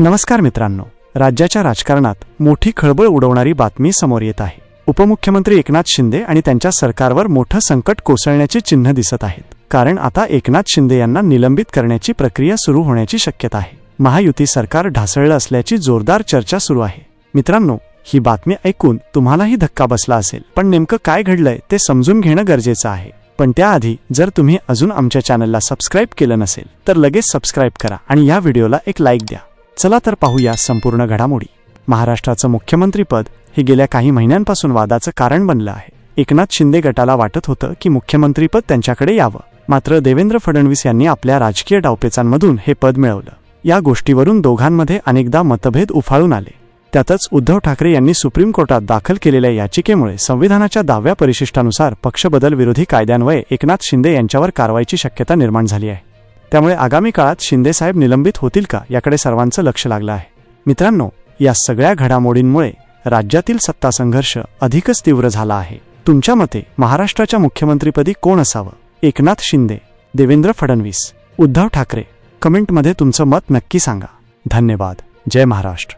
नमस्कार मित्रांनो राज्याच्या राजकारणात मोठी खळबळ उडवणारी बातमी समोर येत आहे. उपमुख्यमंत्री एकनाथ शिंदे आणि त्यांच्या सरकारवर मोठं संकट कोसळण्याची चिन्ह दिसत आहेत. कारण आता एकनाथ शिंदे यांना निलंबित करण्याची प्रक्रिया सुरू होण्याची शक्यता आहे. महायुती सरकार ढासळलं असल्याची जोरदार चर्चा सुरू आहे. मित्रांनो ही बातमी ऐकून तुम्हालाही धक्का बसला असेल. पण नेमकं काय घडलंय ते समजून घेणं गरजेचं आहे. पण त्याआधी जर तुम्ही अजून आमच्या चॅनलला सबस्क्राईब केलं नसेल तर लगेच सबस्क्राईब करा आणि या व्हिडिओला एक लाईक द्या. चला तर पाहूया संपूर्ण घडामोडी. महाराष्ट्राचं मुख्यमंत्रीपद हे गेल्या काही महिन्यांपासून वादाचं कारण बनलं आहे. एकनाथ शिंदे गटाला वाटत होतं की मुख्यमंत्रीपद त्यांच्याकडे यावं. मात्र देवेंद्र फडणवीस यांनी आपल्या राजकीय डावपेचांमधून हे पद मिळवलं. या गोष्टीवरून दोघांमध्ये अनेकदा मतभेद उफाळून आले. त्यातच उद्धव ठाकरे यांनी सुप्रीम कोर्टात दाखल केलेल्या याचिकेमुळे संविधानाच्या दहाव्या परिशिष्टानुसार पक्षबदल विरोधी कायद्यान्वये एकनाथ शिंदे यांच्यावर कारवाईची शक्यता निर्माण झाली आहे. त्यामुळे आगामी काळात शिंदेसाहेब निलंबित होतील का याकडे सर्वांचं लक्ष लागलं आहे. मित्रांनो या सगळ्या घडामोडींमुळे राज्यातील सत्ता संघर्ष अधिकच तीव्र झाला आहे. तुमच्या मते महाराष्ट्राच्या मुख्यमंत्रीपदी कोण असावं? एकनाथ शिंदे देवेंद्र फडणवीस उद्धव ठाकरे? कमेंटमध्ये तुमचं मत नक्की सांगा. धन्यवाद. जय महाराष्ट्र.